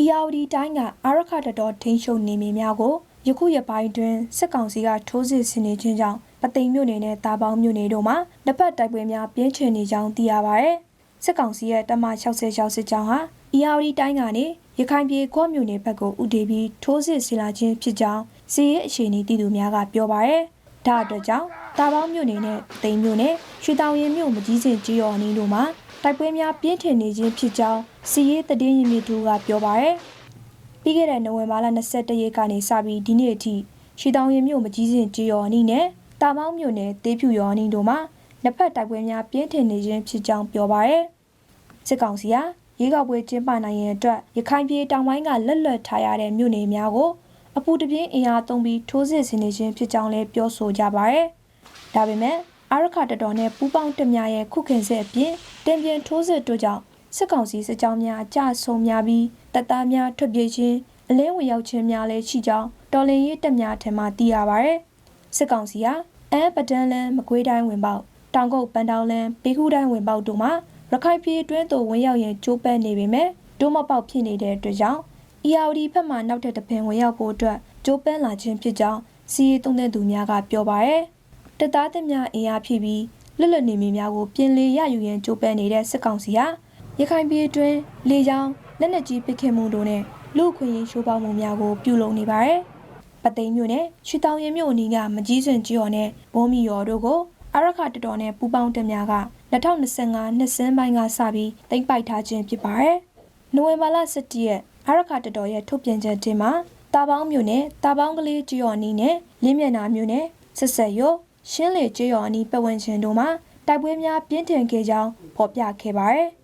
။ ERD တိုင်းကအာရခတတော်ထိန်းချုပ်နေမြေများကိုယခုရက်ပိုင်းတွင်စစ်ကောင်စီကထိုးစစ်ဆင်နေခြင်းကြောင့်ပသိမ်မြို့နယ်နဲ့တာပေါင်းမြို့နယ်တို့မှာနှစ်ဖက်တိုက်ပွဲများပြင်းထန်နေကြောင်းသိရပါဗျ။စစ်ကောင်စီရဲ့တမ66စစ်ကြောင်းဟာ ERD တိုင်းကနေရခိုင်ပြည်ကော့မြို့နယ်ဘက်ကိုဥတီပြီးထိုးစစ်ဆင်လာခြင်းဖြစ်ကြောင်းစီးရဲအခြေအနေတည်သူများကပြောပါဗျ။ဒါအတွက်ကြောင့်တာပေါင်းမြို့နယ်နဲ့သိမ်မြို့နယ်ရွှေတောင်ရင်မြို့မကြီးစင်ကြီးရော်အနီးတို့မှာ တိုက်ပွဲများပြင်းထန်နေခြင်းဖြစ်ကြောင်းစီးရဲတည်င်းရင်မြစ်သူကပြောပါဗျ။ပြီးခဲ့တဲ့နိုဝင်ဘာလ22ရက်ကနေစပြီးဒီနေ့အထိရှီတောင်ရင်မြို့မကြီးစင်ကြေးရော်အနီးနဲ့တာမောင်းမြို့နယ်တေးဖြူရော်အနီးတို့မှာနှစ်ဖက်တိုက်ပွဲများပြင်းထန်နေခြင်းဖြစ်ကြောင်းပြောပါရယ်စစ်ကောင်စီဟာရေကောက်ပွဲကျင်းပနိုင်ရန်အတွက်ရခိုင်ပြည်တောင်ပိုင်းကလက်လွတ်ထားရတဲ့မြို့နယ်များကိုအပူတပြင်းအင်အားသုံးပြီးထိုးစစ်ဆင်နေခြင်းဖြစ်ကြောင်းလည်းပြောဆိုကြပါရယ်ဒါပေမဲ့ အာရခတတော်နဲ့ပူပေါင်းတက်များရဲ့ခုခင်စစ်အပြင်တင်ပြန်ထိုးစစ်တို့ကြောင့်စစ်ကောင်စီစစ်ကြောင်းများအကြဆုံးများပြီးတပ်သားများထွက်ပြေးခြင်းအလင်းဝင်ရောက်ခြင်းများလည်းရှိကြောင်းတော်လင်ရေးတပ်များထံမှသိရပါဗျ။စစ်ကောင်စီဟာအဲပဒန်လန်မကွေးတိုင်းဝင်ပေါက်တောင်ကုတ်ပန်တောင်လန်ဘေးခုတိုင်းဝင်ပေါက်တို့မှာရခိုင်ပြည်တွင်းသို့ဝင်ရောက်ရင်ကြိုးပမ်းနေပေမဲ့ဒိုးမပေါက်ဖြစ်နေတဲ့အတွက်ကြောင့် ERD ဘက်မှနောက်ထပ်တစ်ပင်ဝင်ရောက်ဖို့အတွက်ကြိုးပမ်းလာခြင်းဖြစ်ကြောင်းစီးရီးသုံးတဲ့သူများကပြောပါရယ် တပ်သားတပ်များအင်အားဖြည့်ပြီးလွတ်လပ်နေမည်များကိုပြင်လေရယူရန်ကြိုးပမ်းနေတဲ့စစ်ကောင်စီဟာရခိုင်ပြည်တွင်းလေကြောင်းလက်နက်ကြီးပစ်ခတ်မှုတို့နဲ့လူခွင့်ရေးရှိုးပေါမှုများကိုပြုလုပ်နေပါတယ်။ပသိမ်မြို့နယ်ရွှေတောင်ရင်မြို့အနီးကမကြီးစင်ကျော်နဲ့ဘုံမီရော်တို့ကိုအရခတတော်နဲ့ပူပေါင်းတက်များက2025နှစ်စင်းပိုင်းကစပြီးတင်ပိုက်ထားခြင်းဖြစ်ပါတယ်။နိုဝင်ဘာလ17ရက်အရခတတော်ရဲ့ထုတ်ပြန်ချက်တင်မှာတာပေါင်းမြို့နယ်တာပေါင်းကလေးကျော်အနီးနဲ့လင်းမျက်နာမြို့နယ်ဆက်ဆက်ရော ရှင်းလေကျော်အနီးပတ်ဝန်းကျင်တို့မှာတိုက်ပွဲများပြင်းထန်ခဲ့ကြောင်းဖော်ပြခဲ့ပါတယ်။